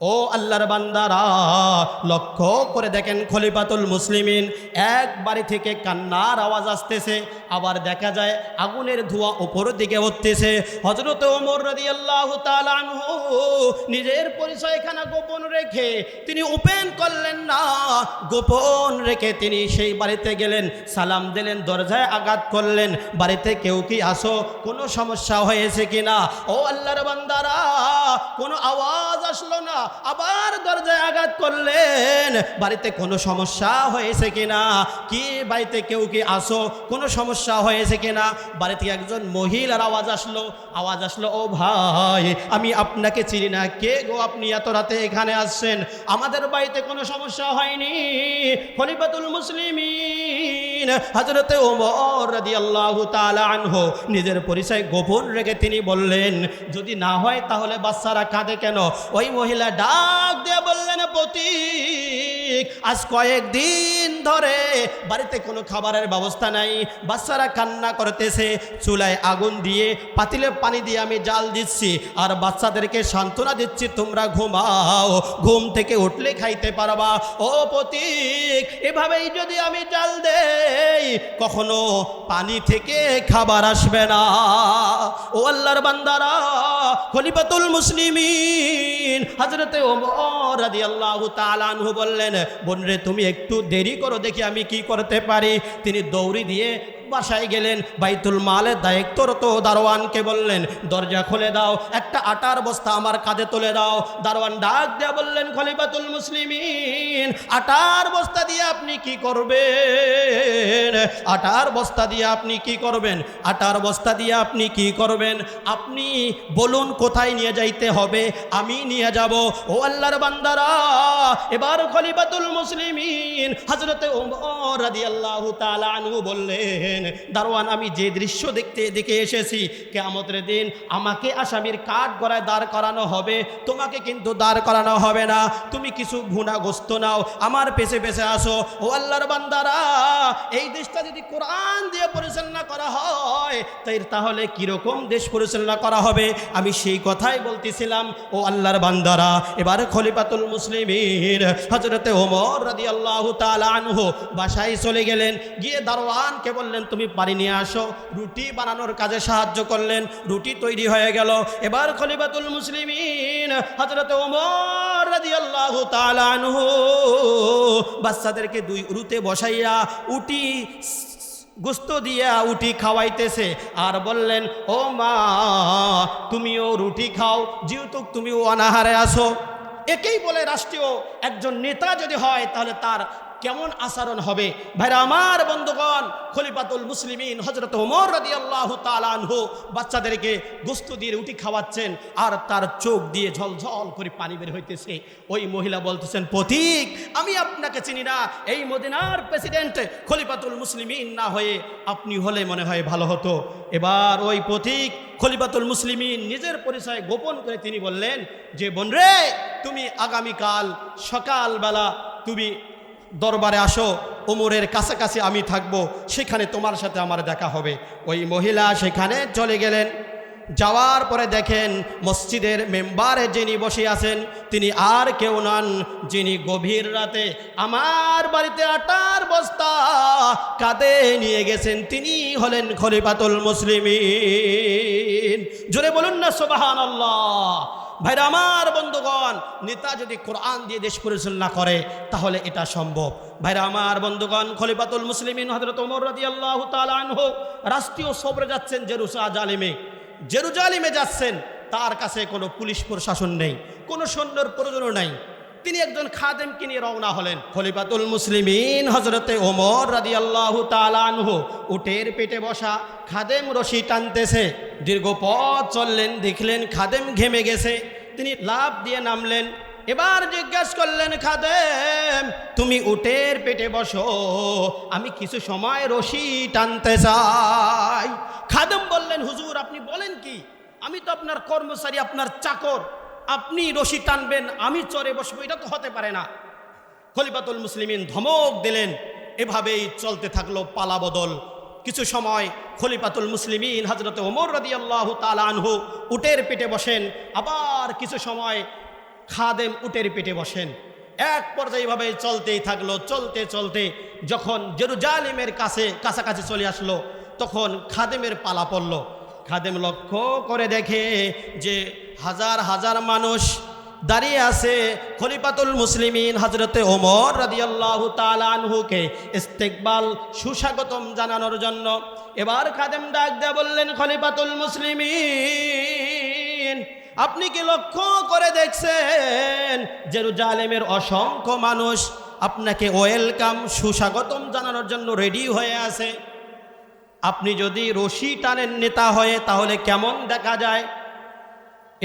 ও আল্লাহর বান্দারা, লক্ষ্য করে দেখেন খলিফাতুল মুসলিমিন, এক বাড়ি থেকে কান্নার আওয়াজ আসতেছে, আবার দেখা যায় আগুনের ধোঁয়া উপরের দিকে উঠতেছে। হজরত ওমর রাদি আল্লাহ তালানহু নিজের পরিচয়খানা গোপন রেখে তিনি ওপেন করলেন না। গোপন রেখে তিনি সেই বাড়িতে গেলেন, সালাম দিলেন, দরজায় আঘাত করলেন, বাড়িতে কেউ কি আসো? কোনো সমস্যা হয়েছে কিনা? ও আল্লাহর বান্দারা, কোনো আওয়াজ আসলো না। আবার দরজায় আঘাত করলেন। বাড়িতে কোনো সমস্যা হয়েছে কিনা? কি বাড়িতে কেউ কি আসো কোনো সমস্যা হয়েছে কিনা? বাড়িতে একজন মহিলার আওয়াজ আসলো। আওয়াজ আসলো, ও ভাই, আমি আপনাকে চিনি না। কে গো আপনি এত রাতে এখানে আসছেন? আমাদের বাড়িতে কোনো সমস্যা হয়নি। খলিফাতুল মুসলিমিন হজরতে ওমর রাদিয়াল্লাহু তাআলা আনহু নিজের পরিচয় গোপন রেখে তিনি বললেন, যদি না হয় তাহলে বাচ্চারা কাঁদে কেন? ওই মহিলা ডাক দিয়ে বললেন, প্রতীক, আজ কয়েকদিন ধরে বাড়িতে কোনো খাবারের ব্যবস্থা নাই। বাচ্চারা কান্না করতেছে, চুলায় আগুন দিয়ে, পাতিলে পানি দিয়ে আমি জাল দিচ্ছি। আর বাচ্চাদেরকে সান্ত্বনা দিচ্ছি, তোমরা ঘুমাও, ঘুম থেকে উঠলে খাইতে পারবা। ও প্রতীক, এভাবেই যদি আমি জাল দেই, কখনো পানি থেকে খাবার আসবে না। ও আল্লাহর বান্দারা, খলিফাতুল মুসলিমিন, হজরতে ওমর রাজি আল্লাহ তালানহু বললেন বোনরে তুমি একটু দেরি করো, দেখি আমি কি করতে পারি। তিনি দৌড়ি দিয়ে বাসায় গেলেন, বাইতুল মালের দায়িত্বরত দারোয়ানকে বললেন, দরজা খুলে দাও, একটা আটার বস্তা আমার কাঁধে তুলে দাও। দারোয়ান ডাক দিয়া বললেন, খলিফাতুল মুসলিমিন, আটার বস্তা দিয়ে আপনি কি করবেন? আটার বস্তা দিয়ে আপনি কি করবেন? আটার বস্তা দিয়ে আপনি কি করবেন? আপনি বলুন, কোথায় নিয়ে যাইতে হবে? আমি নিয়ে যাব। ও আল্লাহর বান্দারা, এবার খলিফাতুল মুসলিমিন হজরতে ওমর রাদিয়াল্লাহু তাআলা আনহু বললেন দারোয়ান, আমি যে দৃশ্য দেখতে, দেখে এসেছি, কেয়ামতের দিন আমাকে আসামির কাঠ গড়ায় দাঁড় করানো হবে। তোমাকে কিন্তু দাঁড় করানো হবে না। তুমি কিছু ভুনা গোস্ত নাও। আমার পেছে পেছে আসো। ও আল্লাহর বান্দারা, এই দেশটা যদি কোরআন দিয়ে পরিচালনা করা হয়, তাই তাহলে কীরকম দেশ পরিচালনা করা হবে? আমি সেই কথাই বলতেছিলাম, ও আল্লাহর বান্দারা। এবার খলিফাতুল মুসলিমিন হজরতে ওমর রাদি আল্লাহ আনহু বাসায় চলে গেলেন। গিয়ে দারোয়ানকে বললেন তুমি পানি নিয়ে আসো। রুটি বানানোর কাজে সাহায্য করলেন। রুটি তৈরি হয়ে গেল। এবার খলিফাতুল মুসলিমিন হজরত ওমর আল্লাহ আনহু বাচ্চাদেরকে দুই রুতে বসাইয়া উটি গুস্ত দিয়া উটি খাওয়াইতেছে আর বললেন, ও মা, তুমিও রুটি খাও, যেহেতু তুমিও অনাহারে আসো একেই বলে রাষ্ট্রীয় একজন নেতা যদি হয়, তাহলে তার কেমন আচরণ হবে? ভাইরা, আমার বন্ধুগণ, খলিফাতুল মুসলিমিন হজরত ওমর রাদি আল্লাহ তালানহু বাচ্চাদেরকে গোস্ত দিয়ে রুটি খাওয়াচ্ছেন আর তার চোখ দিয়ে ঝলঝল করে পানি বের হইতেছে। ওই মহিলা বলতেছেন প্রতীক আমি আপনাকে চিনি না। এই মদিনার প্রেসিডেন্ট খলিফাতুল মুসলিমিন না হয়ে আপনি হলে মনে হয় ভালো হতো। এবার ওই প্রতীক খলিফাতুল মুসলিমিন নিজের পরিচয় গোপন করে তিনি বললেন, যে বোন রে, তুমি আগামীকাল সকালবেলা তুমি দরবারে আসো ওমরের কাছাকাছি আমি থাকব, সেখানে তোমার সাথে আমার দেখা হবে। ওই মহিলা সেখানে চলে গেলেন। যাওয়ার পরে দেখেন মসজিদের মেম্বারে যিনি বসে আছেন, তিনি আর কেউ নন, যিনি গভীর রাতে আমার বাড়িতে আটার বস্তা কাঁধে নিয়ে গেছেন, তিনি হলেন খলিফাতুল মুসলিমিন। জোরে বলুন না সোবাহান আল্লাহ ভাইরা আমার বন্ধুগণ, নেতা যদি কোরআন দিয়ে দেশ পরিচালনা করে, তাহলে এটা সম্ভব। ভাইরা আমার বন্ধুগণ, খলিফাতুল তালানহ রাষ্ট্রীয় সবরে যাচ্ছেন জেরুসা জালিমে জেরুজালিমে যাচ্ছেন, তার কাছে কোনো পুলিশ প্রশাসন নেই, কোনো সৈন্যর প্রয়োজনও নাই। তিনি একজন খাদেমকে নিয়ে রওনা হলেন। খলিফাতুল মুসলিমিন হজরতে ওমর রাদি আল্লাহ তালানহু উটের পেটে বসা খাদেম রশি টানতেছে। দীর্ঘ পথ চললেন, দেখলেন খাদেম ঘেমে গেছে। তিনি লাভ দিয়ে নামলেন। এবার জিজ্ঞাসা করলেন, খাদেম, তুমি উটের পেটে বসো, আমি কিছু সময় রশি টানতে চাই। খাদেম বললেন, হুজুর, আপনি বলেন কি? আমি তো আপনার কর্মচারী, আপনার চাকর। আপনি রশি টানবেন, আমি চরে বসবো, এটা তো হতে পারে না। খলিফাতুল মুসলিমিন ধমক দিলেন, এভাবেই চলতে থাকল পালা বদল। কিছু সময় খলিফাতুল মুসলিমিন হজরত ওমর রদি আল্লাহ তালানহু উটের পেটে বসেন, আবার কিছু সময় খাদেম উটের পেটে বসেন। এক পর্যায়ে এভাবে চলতেই থাকল, চলতে চলতে যখন জেরুজালিমের কাছে, কাছাকাছি চলে আসলো, তখন খাদেমের পালা পড়ল। খাদেম লক্ষ্য করে দেখে যে হাজার হাজার মানুষ দাঁড়িয়ে আছে খলিফাতুল মুসলিমিন হজরতে ওমর রাদিয়াল্লাহু তাআলা আনহুকে ইস্তেকবাল সুস্বাগতম জানানোর জন্য। এবার খাদেম ডাক দেয়া বললেন, খলিফাতুল মুসলিমিন, আপনি কি লক্ষ্য করে দেখছেন জেরুজালেমের অসংখ্য মানুষ আপনাকে ওয়েলকাম, সুস্বাগতম জানানোর জন্য রেডি হয়ে আছে? আপনি যদি রশি টানের নেতা হয়ে, তাহলে কেমন দেখা যায়?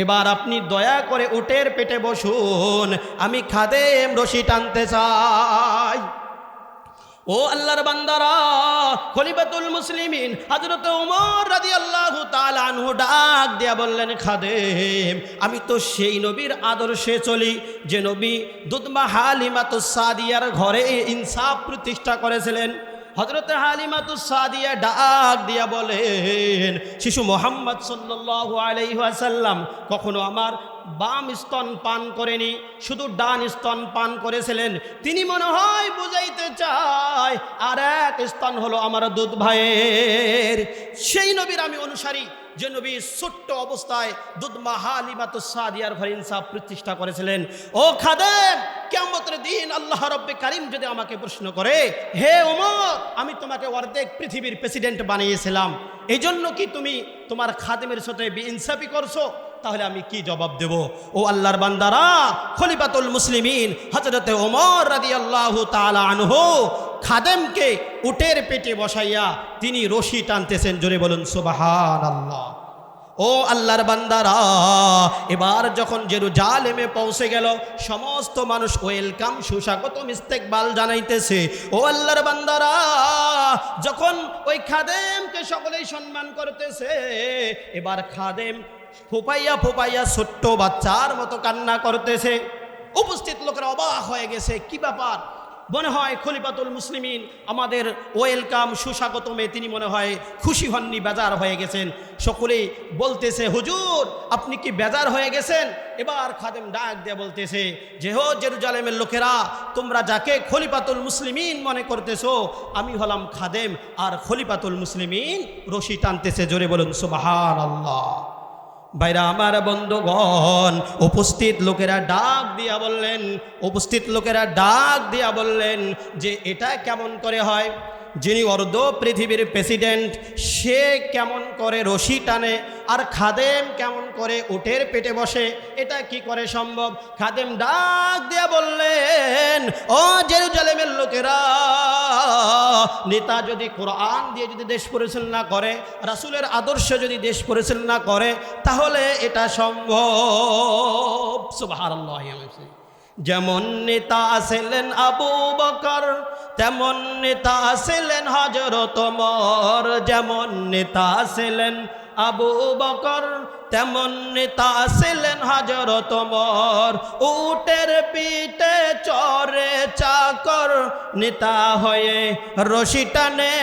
এবার আপনি দয়া করে উটের পেটে বসুন, আমি খাদেম রশি টানতে চাই। ও আল্লাহর বান্দারা, খলিফাতুল মুসলিমিন, হযরত ওমর রাদিয়াল্লাহু তাআলা আনহু ডাক দিয়া বললেন, খাদেম, আমি তো সেই নবীর আদর্শে চলি, যে নবী দুদমা হালিমাতুস সাদিয়ার ঘরে ইনসাফ প্রতিষ্ঠা করেছিলেন। হজরত হালিমাতুস সাদিয়া ডাক দিয়া বলেন শিশু মোহাম্মদ সাল্লাহ আলাইহাসাল্লাম কখনো আমার বাম স্তন পান করেনি, শুধু ডান স্তন পান করেছিলেন। তিনি মনে হয় বুঝাইতে চায়, আর এক স্তন হলো আমার দুধ ভাইয়ের। সেই নবীর আমি অনুসারী, যে নবী ছোট্ট অবস্থায় দুধমা হালিমাত সাদিয়ার ঘরে ইনসাফ প্রতিষ্ঠা করেছিলেন। ও খাদেম কেমতের দিন আল্লাহ রব্বে কারিম যদি আমাকে প্রশ্ন করে, হে ওমর, আমি তোমাকে অর্ধেক পৃথিবীর প্রেসিডেন্ট বানিয়েছিলাম। এই জন্য কি তুমি তোমার খাদেমের সাথে ইনসাফি করছ? তাহলে আমি কি জবাব দেব? ও আল্লাহর বান্দারা, খলিফাতুল মুসলিমিন হজরতে ওমর রাদি আল্লাহ তালা আনহু খাদেমকে উটের পেটে বসাইয়া তিনি রশি টানতেছেন, জোরে বলুন সুবাহান আল্লাহ ও আল্লাহর বান্দারা, এবার যখন জেরুজালেমে পৌঁছে গেল, সমস্ত মানুষ ওয়েলকাম, সুস্বাগতম, ইস্তেকবাল জানাইতেছে। ও আল্লাহর বান্দারা, যখন ওই খাদেমকে সকলেই সম্মান করতেছে, এবার খাদেম ফোপাইয়া ফোপাইয়া ছোট্ট বাচ্চার মতো কান্না করতেছে। উপস্থিত লোকেরা অবাক হয়ে গেছে, কি ব্যাপার? মনে হয় খলিফাতুল মুসলিমিন আমাদের ওয়েলকাম সুস্বাগতমে তিনি মনে হয় খুশি হননি, বেজার হয়ে গেছেন। সকলেই বলতেছে, হুজুর, আপনি কি বেজার হয়ে গেছেন? এবার খাদেম ডাক দিয়ে বলতেছে, যে হো জেরুজালেমের লোকেরা, তোমরা যাকে খলিফাতুল মুসলিমিন মনে করতেছো, আমি হলাম খাদেম, আর খলিফাতুল মুসলিমিন রশি টানতেছে জোরে বলুন সুবাহান আল্লাহ ভাইরা, আমার বন্ধুগণ, উপস্থিত লোকেরা ডাক দিয়া বললেন, উপস্থিত লোকেরা ডাক দিয়া বললেন যে এটা কেমন করে হয়? যিনি অর্ধ পৃথিবীর প্রেসিডেন্ট, সে কেমন করে রশি টানে আর খাদেম কেমন করে উটের পেটে বসে, এটা কি করে সম্ভব? খাদেম ডাক দিয়ে বললেন, ও জেরুজালেমের লোকেরা, নেতা যদি কোরআন দিয়ে যদি দেশ পরিচালনা করে, রাসুলের আদর্শ যদি দেশ পরিচালনা করে, তাহলে এটা সম্ভব। সুবহানাল্লাহ যেমন নেতা ছিলেন আবু বকর, তেমন নেতা ছিলেন হজরত মর যেমন নেতা ছিলেন আবু বকর, তেমন নেতা ছিলেন হজরত মর উটের পিঠে চরে চাকর, নেতা হয়ে রশি টানে,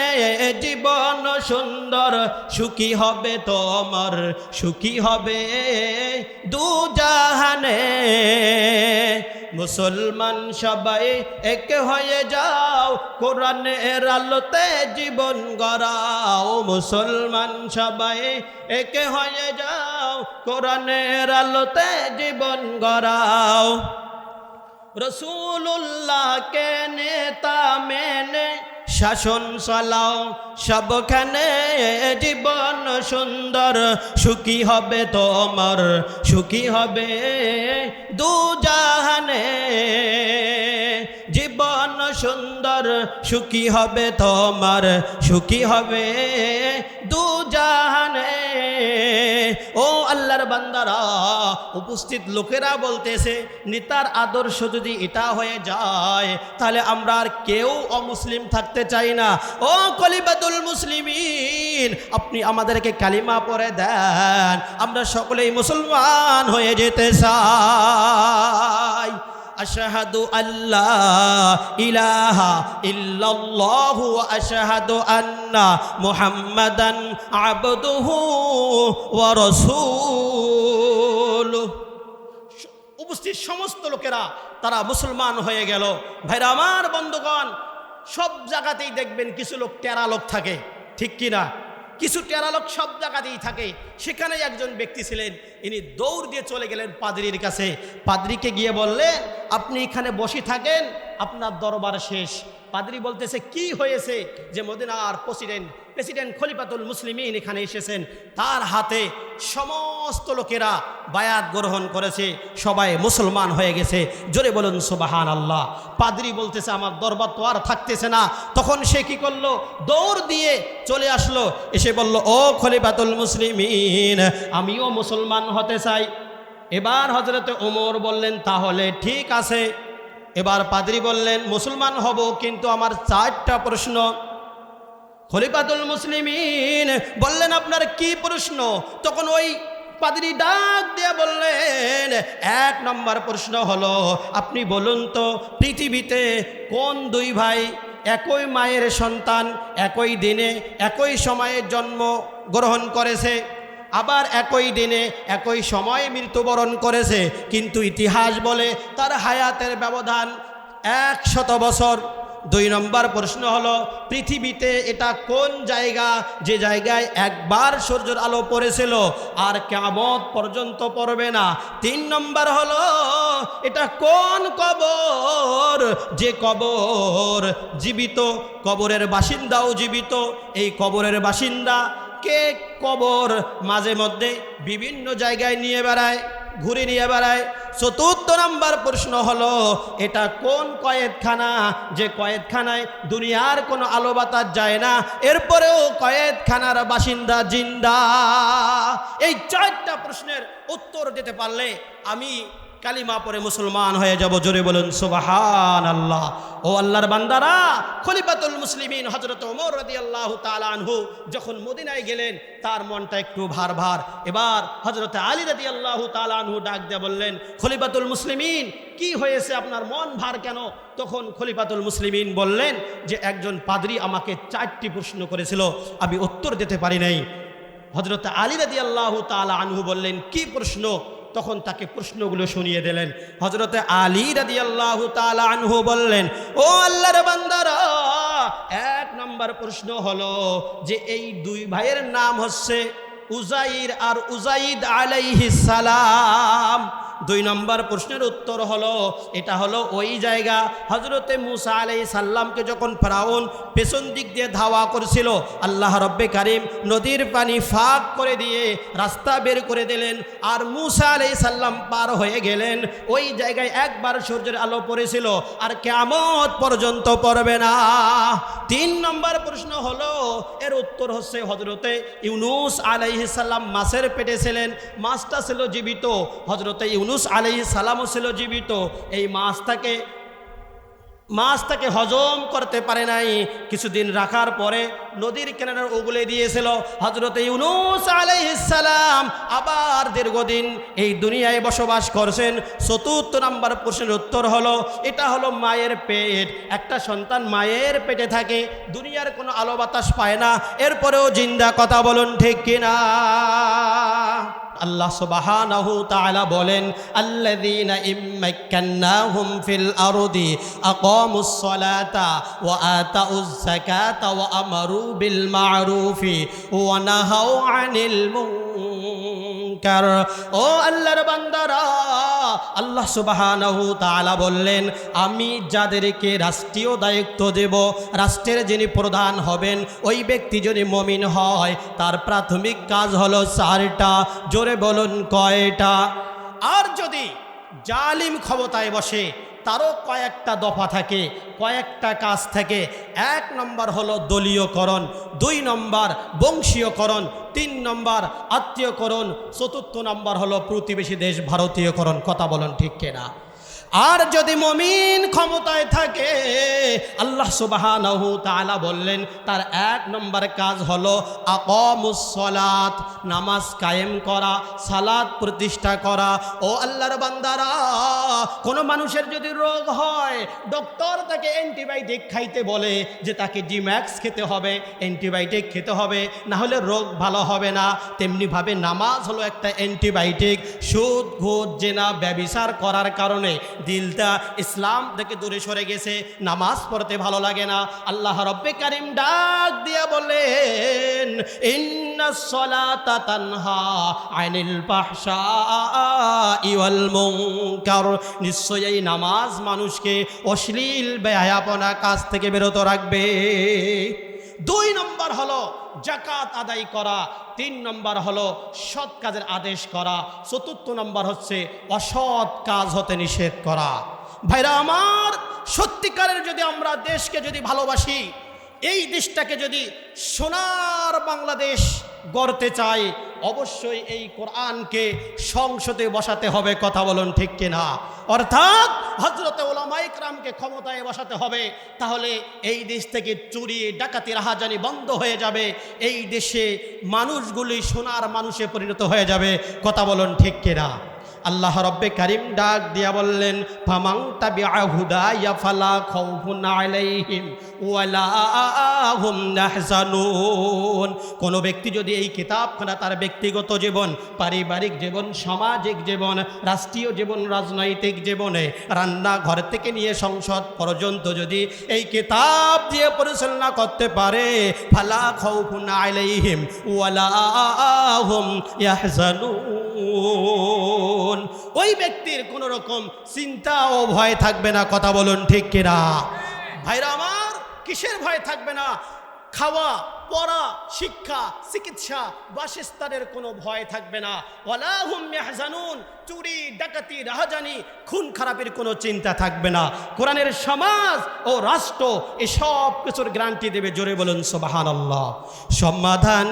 জীবন সুন্দর, সুখী হবে তোমার, সুখী হবে দু জাহানে মুসলমান সবাই একে হয়ে যাও, কোরআনের আলোতে জীবন গড়াও। মুসলমান সবাই একে হয়ে যাও, কোরআনের আলোতে জীবন গড়াও। রসুল্লাহকে নেতা মেনে শাসন চালাও, সবখানে জীবন সুন্দর। সুখী হবে তোমার, সুখী হবে দুজাহানে। জীবন সুন্দর, সুখী হবে তোমার, সুখী হবে দু জাহানে ও আল্লাহর বান্দারা, উপস্থিত লোকেরা বলতেছে, নেতার আদর্শ যদি এটা হয়ে যায়, তাহলে আমরা আর কেউ অমুসলিম থাকতে চাই না। ও কলিবাদুল মুসলিমিন, আপনি আমাদেরকে কালিমা পরে দেন, আমরা সকলেই মুসলমান হয়ে যেতে চাই। আশাহাদু আল্লাহ ইলাহা ইল্লাল্লাহু আশাহাদু আন্না মুহাম্মাদান আবদুহু ওয়া রাসূলুহু। উপস্থিত সমস্ত লোকেরা, তারা মুসলমান হয়ে গেল। ভাইরা আমার বন্ধুগণ, সব জায়গাতেই দেখবেন কিছু লোক টেরা লোক থাকে, ঠিক কিনা? কিছু টেরালোক সব জায়গাতেই থাকে। সেখানে একজন ব্যক্তি ছিলেন, ইনি দৌড় দিয়ে চলে গেলেন পাদ্রির কাছে। পাদ্রিকে গিয়ে বললেন আপনি এখানে বসে থাকেন, আপনার দরবার শেষ। পাদ্রি বলতেছে, কি হয়েছে যে মদিনার প্রেসিডেন্ট প্রেসিডেন্ট খলিফাতুল মুসলিমিন এখানে এসেছেন। তার হাতে সমস্ত লোকেরা বায়াত গ্রহণ করেছে। সবাই মুসলমান হয়ে গেছে। জোরে বলুন সুবাহান আল্লাহ পাদ্রি বলতেছে, আমার দরবার তো আর থাকতেছে না। তখন সে কি করল? দৌড় দিয়ে চলে আসলো। এসে বলল, ও খলিফাতুল মুসলিমিন, আমিও মুসলমান হতে চাই। এবার হজরতে ওমর বললেন, তাহলে ঠিক আছে। এবার পাদ্রি বললেন, মুসলমান হব, কিন্তু আমার চারটা প্রশ্ন। খলিফাতুল মুসলিমিন বললেন, আপনার কি প্রশ্ন? তখন ওই পাদ্রি ডাক দিয়ে বললেন, এক নম্বর প্রশ্ন হলো, আপনি বলুন তো, পৃথিবীতে কোন দুই ভাই একই মায়ের সন্তান, একই দিনে, একই সময়ে জন্ম গ্রহণ করেছে, আবার একই দিনে, একই সময়ে মৃত্যুবরণ করেছে? কিন্তু ইতিহাস বলে তার হায়াতের ব্যবধান একশত বছর। দুই নম্বর প্রশ্ন হলো, পৃথিবীতে এটা কোন জায়গা? যে জায়গায় একবার সূর্যের আলো পড়েছিল আর কেমত পর্যন্ত পড়বে না। তিন নম্বর হলো, এটা কোন কবর? যে কবর জীবিত, কবরের বাসিন্দাও জীবিত। এই কবরের বাসিন্দা কে? কবর। মাঝে মধ্যে বিভিন্ন জায়গায় নিয়ে বেড়ায়। ঘুরে নিয়ে বেড়ায়। চতুর্থ নাম্বার প্রশ্ন হলো, এটা কোন কয়েদখানা? যে কয়েদখানায় দুনিয়ার কোনো আলো বাতাস যায় না, এরপরেও কয়েদখানার বাসিন্দা জিন্দা। এই চারটা প্রশ্নের উত্তর দিতে পারলে আমি কালিমা পরে মুসলমান হয়ে যাব, জোরে বলুন সুবাহান আল্লাহ ও আল্লাহর বান্দারা, খলিফাতুল মুসলিমিন হজরত ওমর রদি আল্লাহ আনহু যখন মদিনায় গেলেন, তার মনটা একটু ভার ভার। এবার হজরত আলী রদি আল্লাহ আনহু ডাক দিয়ে বললেন, খলিফাতুল মুসলিমিন, কি হয়েছে আপনার মন ভার কেন? তখন খলিফাতুল মুসলিমিন বললেন যে, একজন পাদ্রি আমাকে চারটি প্রশ্ন করেছিল, আমি উত্তর দিতে পারি নাই। হজরত আলী রাদি আল্লাহ তালা আনহু বললেন, কি প্রশ্ন? তখন তাকে প্রশ্নগুলো শুনিয়ে দিলেন। হজরতে আলী রাদি আল্লাহ আনহু বললেন, ও আল্লাহর বান্দারা, এক নম্বর প্রশ্ন হলো যে এই দুই ভাইয়ের নাম হচ্ছে উজাইর আর উজাইদ আলাইহিস সালাম। দুই নম্বর প্রশ্নের উত্তর হলো, এটা হলো ওই জায়গা। হজরতে মুসা আলাই সাল্লামকে যখন ফেরাউন পেছন দিক দিয়ে ধাওয়া করছিল, আল্লাহ রব্বে কারিম নদীর পানি ফাঁক করে দিয়ে রাস্তা বের করে দিলেন আর মুসা আলাই সাল্লাম পার হয়ে গেলেন। ওই জায়গায় একবার সূর্যের আলো পড়েছিল আর কেমত পর্যন্ত পড়বে না। তিন নম্বর প্রশ্ন হলো, এর উত্তর হচ্ছে হজরতে ইউনুস আলাইহিস সাল্লাম মাছের পেটে ছিলেন। মাছটা ছিল জীবিত। হজরতে ইউনুস আলাইহিস সালামও ছিল জীবিত। এই মাছটাকে মাছ তাকে হজম করতে পারে নাই। কিছুদিন রাখার পরে নদীর কেনার উগলে দিয়েছিল। হজরত ইউনুস আলাইহিসালাম আবার দীর্ঘদিন এই দুনিয়ায় বসবাস করছেন। চতুর্থ নাম্বার প্রশ্নের উত্তর হলো, এটা হলো মায়ের পেট। একটা সন্তান মায়ের পেটে থাকে, দুনিয়ার কোনো আলো বাতাস পায় না। এরপরেও জিন্দা কথা বলুন ঠিক কিনা? আল্লাহ সুবহানাহু তাআলা বলেন, আল্লাযীনা ইম্মাক্কান্নাহুম ফিল আরদি আকামুস সালাতা ওয়া আতাউজ যাকাতা ওয়া আমারু বিল মা'রুফি ওয়া নাহাউ আনিল মুনকার ও আল্লাহর বান্দারা, আল্লাহ সুবাহ বললেন, আমি যাদেরকে রাষ্ট্রীয় দায়িত্ব দেব, রাষ্ট্রের যিনি প্রধান হবেন, ওই ব্যক্তি যদি মমিন হয়, তার প্রাথমিক কাজ হলো চারটা। জোরে বলুন কয়টা? আর যদি জালিম ক্ষমতায় বসে তারও কয়েকটা দফা থাকে, কয়েকটা কাজ থাকে। এক নম্বর হলো দলীয়করণ, দুই নম্বর বংশীয়করণ, তিন নম্বর আত্মীয়করণ, চতুর্থ নম্বর হলো প্রতিবেশী দেশ ভারতীয়করণ। কথা বলেন ঠিক কেনা? আর যদি মমিন ক্ষমতায় থাকে, আল্লাহ তাআলা বললেন, তার এক নম্বর কাজ হলো আকমুসলাত নামাজ কায়েম করা সালাদ প্রতিষ্ঠা করা। ও আল্লাহর বান্দারা, কোনো মানুষের যদি রোগ হয়, ডক্টর তাকে অ্যান্টিবায়োটিক খাইতে বলে যে তাকে ডিম্যাক্স খেতে হবে, অ্যান্টিবায়োটিক খেতে হবে, না হলে রোগ ভালো হবে না। তেমনিভাবে নামাজ হলো একটা অ্যান্টিবায়োটিক, সুদ, ঘুষ, জেনা, ব্যবিচার করার কারণে দিলটা ইসলাম থেকে দূরে সরে গেছে। নামাজ পড়তে ভালো লাগে না। আল্লাহ রব্বে কারিম ডাক দিয়া বলেন নিশ্চয়ই এই নামাজ মানুষকে অশ্লীল ব্যয়াপনা কাজ থেকে বিরত রাখবে। দুই নম্বর হলো জাকাত আদায় করা, তিন নম্বর হলো সৎ কাজের আদেশ করা, চতুর্থ নম্বর হচ্ছে অসৎ কাজ হতে নিষেধ করা। ভাইরা আমার, সত্যিকারের যদি আমরা দেশকে যদি ভালোবাসি, এই দেশটাকে যদি সোনার বাংলাদেশ গড়তে চাই অবশ্যই এই কোরআনকে সংসদে বসাতে হবে, কথা বলুন ঠিক কিনা? অর্থাৎ হজরতে ওলামাইকরামকে ক্ষমতায় বসাতে হবে, তাহলে এই দেশ থেকে চুরি, ডাকাতি, রাহাজানি বন্ধ হয়ে যাবে। এই দেশে মানুষগুলি সোনার মানুষে পরিণত হয়ে যাবে, কথা বলুন ঠিক কিনা? আল্লাহ রব্বে কারিম ডাক দিয়া বললেন ফামাং তাবিআ হুদায়া ফালা খাউফুন আলাইহিম ওয়ালা হুম ইয়াহজানুন। কোন ব্যক্তি যদি এই কিতাবখানা তার ব্যক্তিগত জীবন, পারিবারিক জীবন, সামাজিক জীবন, রাষ্ট্রীয় জীবন, রাজনৈতিক জীবনে রান্নাঘর থেকে নিয়ে সংসদ পর্যন্ত যদি এই কিতাব দিয়ে পরিচালনা করতে পারে, ফালা খাউফুন আলাইহিম ওয়ালা হুম ইয়াহজানুন। ওই ব্যক্তির কোনো রকম চিন্তা ও ভয় থাকবে না, কথা বলুন ঠিক কিনা? ভাইরা আমার, কিসের ভয় থাকবে না? খাওয়া পড়া, শিক্ষা, চিকিৎসা বাসস্থানের কোনো ভয় থাকবে না। ওয়ালাহুম ইয়াহজানুন, চুরি, ডাকাতি, রাহাজানি, খুন খারাপের কোনো চিন্তা থাকবে না। কোরআনের সমাজ ও রাষ্ট্র এসব কিছুর গ্যারান্টি দেবে, জোরে বলুন সোবাহান আল্লাহ সমাধান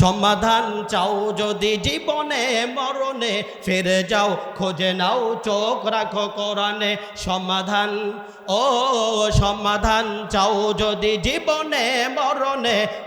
সমাধান চাও যদি জীবনে, মরণে ফিরে যাও, খোঁজে নাও, চোখ রাখো কোরআনে। সমাধান, ও সমাধান চাও যদি জীবনে, মরণে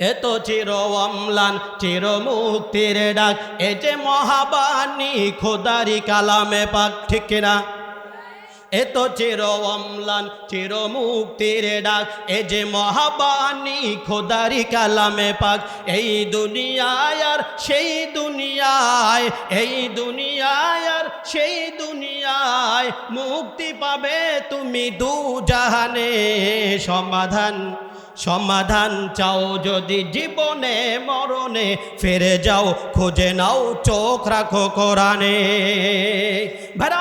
এত চির অম্লান, চির মুক্তির ডাক। এ যে মহাবাণী, খোদারি কালামে পাক, ঠিক না এত চির অম্লান, চির মুক্তির ডাক। এ যে মহাবাণী, খোদারি কালামে পাক। এই দুনিয়ায় আর সেই দুনিয়ায়, এই দুনিয়ায় আর সেই দুনিয়ায় মুক্তি পাবে তুমি দু জাহানে সমাধান। সমাধান চাও যদি জীবনে, মরণে, ফিরে যাও, খুঁজে নাও, চোখ রাখো কোরআনে। ভাইরা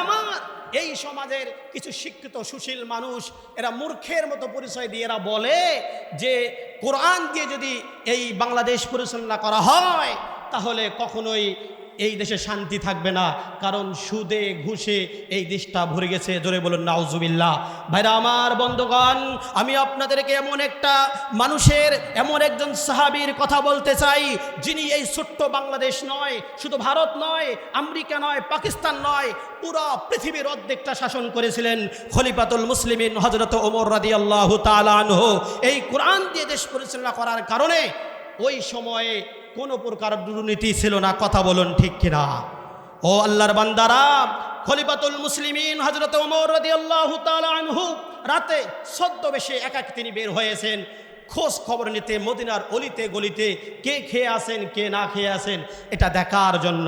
এই সমাজের কিছু শিক্ষিত, সুশীল মানুষ, এরা মূর্খের মতো পরিচয় দিয়ে এরা বলে যে, কোরআন দিয়ে যদি এই বাংলাদেশ পরিচালনা করা হয়, তাহলে কখনোই এই দেশে শান্তি থাকবে না। কারণ সুদে, ঘুষে এই দেশটা ভরে গেছে। জোরে বলুন, নাউজুবিল্লাহ। ভাইরা আমার বন্ধুগণ, আমি আপনাদেরকে এমন একটা মানুষের, এমন একজন সাহাবীর কথা বলতে চাই, যিনি এই ছোট্ট বাংলাদেশ নয়, শুধু ভারত নয়, আমেরিকা নয়, পাকিস্তান নয়, পুরো পৃথিবীর অর্ধেকটা শাসন করেছিলেন খলিফাতুল মুসলিমিন হজরত ওমর রাদি আল্লাহ তালানহ এই কোরআন দিয়ে দেশ পরিচালনা করার কারণে ওই সময়ে কোনো প্রকার দুর্নীতি ছিল না, কথা বলুন ঠিক কিনা? ও আল্লাহর বান্দারা, খলিফাতুল মুসলিমিন হজরত ওমর রাদি আনহু রাতে সদ্যবেশে একাক তিনি বের হয়েছেন। খোঁজ খবর নিতে মদিনার অলিতে গলিতে কে খেয়ে আসেন কে না খেয়ে আসেন এটা দেখার জন্য